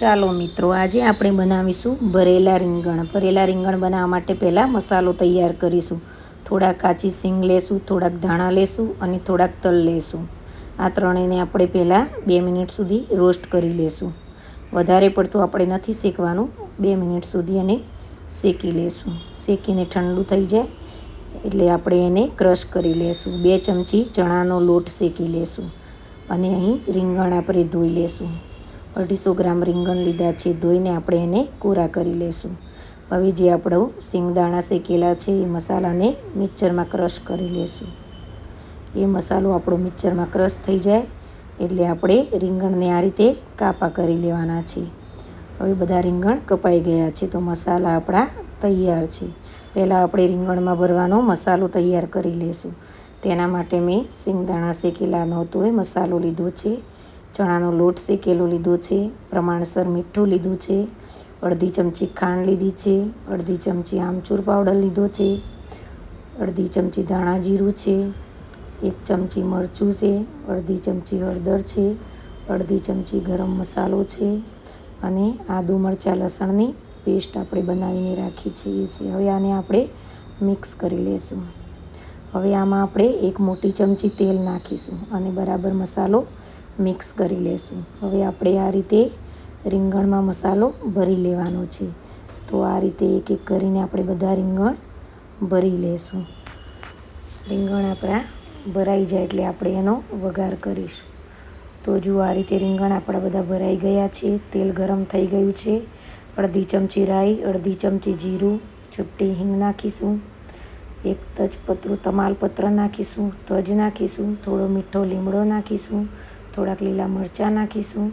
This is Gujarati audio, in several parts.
ચાલો મિત્રો, આજે આપણે બનાવીશું ભરેલા રીંગણ. ભરેલા રીંગણ બનાવવા માટે પહેલાં મસાલો તૈયાર કરીશું. થોડાક કાચી સિંગ લેશું, થોડાક ધાણા લેશું અને થોડાક તલ લેશું. આ ત્રણેયને આપણે પહેલાં બે મિનિટ સુધી રોસ્ટ કરી લેશું. વધારે પડતું આપણે નથી શેકવાનું, બે મિનિટ સુધી એને શેકી લેશું. શેકીને ઠંડુ થઈ જાય એટલે આપણે એને ક્રશ કરી લેશું. બે ચમચી ચણાનો લોટ શેકી લેશું અને અહીં રીંગણ આપણે ધોઈ લેશું. અઢીસો ગ્રામ રીંગણ લીધા છે, ધોઈને આપણે એને કોરા કરી લઈશું હવે જે આપણો સિંગદાણા શેકેલા છે, એ મસાલાને મિક્સરમાં ક્રશ કરી લઈશું એ મસાલો આપણો મિક્સરમાં ક્રશ થઈ જાય, એટલે આપણે રીંગણને આ રીતે કાપા કરી લેવાના છે. હવે બધા રીંગણ કપાઈ ગયા છે, તો મસાલા આપણા તૈયાર છે. પહેલાં આપણે રીંગણમાં ભરવાનો મસાલો તૈયાર કરી લઈશું તેના માટે મેં સિંગદાણા શેકેલા નહોતો, એ મસાલો લીધો છે. ચણાનો લોટ શેકેલો લીધો છે, પ્રમાણસર મીઠું લીધું છે, અડધી ચમચી ખાંડ લીધી છે, અડધી ચમચી આમચૂર પાવડર લીધો છે, અડધી ચમચી ધાણા જીરું છે, એક ચમચી મરચું છે, અડધી ચમચી હળદર છે, અડધી ચમચી ગરમ મસાલો છે અને આદુ મરચાં લસણની પેસ્ટ આપણે બનાવીને રાખી છીએ છીએ. હવે આને આપણે મિક્સ કરી લઈશું હવે આમાં આપણે એક મોટી ચમચી તેલ નાખીશું અને બરાબર મસાલો મિક્સ કરી લેશું. હવે આપણે આ રીતે રીંગણમાં મસાલો ભરી લેવાનો છે. તો આ રીતે એક એક કરીને આપણે બધા રીંગણ ભરી લેશું. રીંગણ આપણા ભરાઈ જાય એટલે આપણે એનો વઘાર કરીશું. તો જો આ રીતે રીંગણ આપણા બધા ભરાઈ ગયા છે, તેલ ગરમ થઈ ગયું છે, અડધી ચમચી રાઈ, અડધી ચમચી જીરું, ચપટી હિંગ નાખીશું, એક તજપત્રું, તમાલપત્ર નાખીશું, તજ નાખીશું, થોડો મીઠો લીમડો નાખીશું થોડાક લીલા મરચાં નાખીશું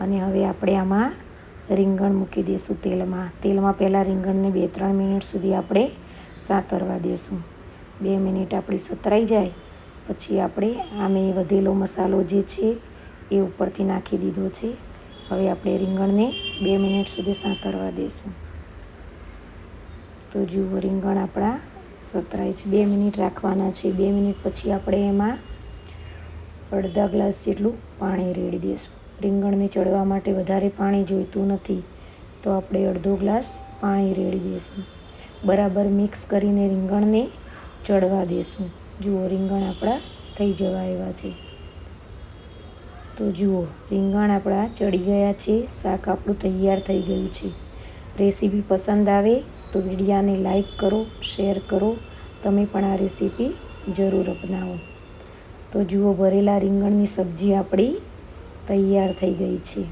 અને હવે આપણે આમાં રીંગણ મૂકી દઈશું તેલમાં. તેલમાં પહેલાં રીંગણને બે ત્રણ મિનિટ સુધી આપણે સાતરવા દઈશું બે મિનિટ આપણી સતરાઈ જાય, પછી આપણે આમે વધેલો મસાલો જે છે એ ઉપરથી નાખી દીધો છે. હવે આપણે રીંગણને બે મિનિટ સુધી સાતરવા દઈશું તો જુઓ રીંગણ આપણા સતરાય છે. બે મિનિટ રાખવાના છે. બે મિનિટ પછી આપણે એમાં અડધા ગ્લાસ જેટલું પાણી રેડી દઈશું રીંગણને ચડવા માટે વધારે પાણી જોઈતું નથી, તો આપણે અડધો ગ્લાસ પાણી રેડી દઈશું બરાબર મિક્સ કરીને રીંગણને ચડવા દઈશું જુઓ, રીંગણ આપણા થઈ જવા એવા છે. તો જુઓ, રીંગણ આપણા ચડી ગયા છે, શાક આપણું તૈયાર થઈ ગયું છે. રેસીપી પસંદ આવે તો વિડીયાને લાઈક કરો, શેર કરો. તમે પણ આ રેસીપી જરૂર અપનાવો. તો જુઓ ભરેલા રીંગણની સબ્જી આપણી તૈયાર થઈ ગઈ છે.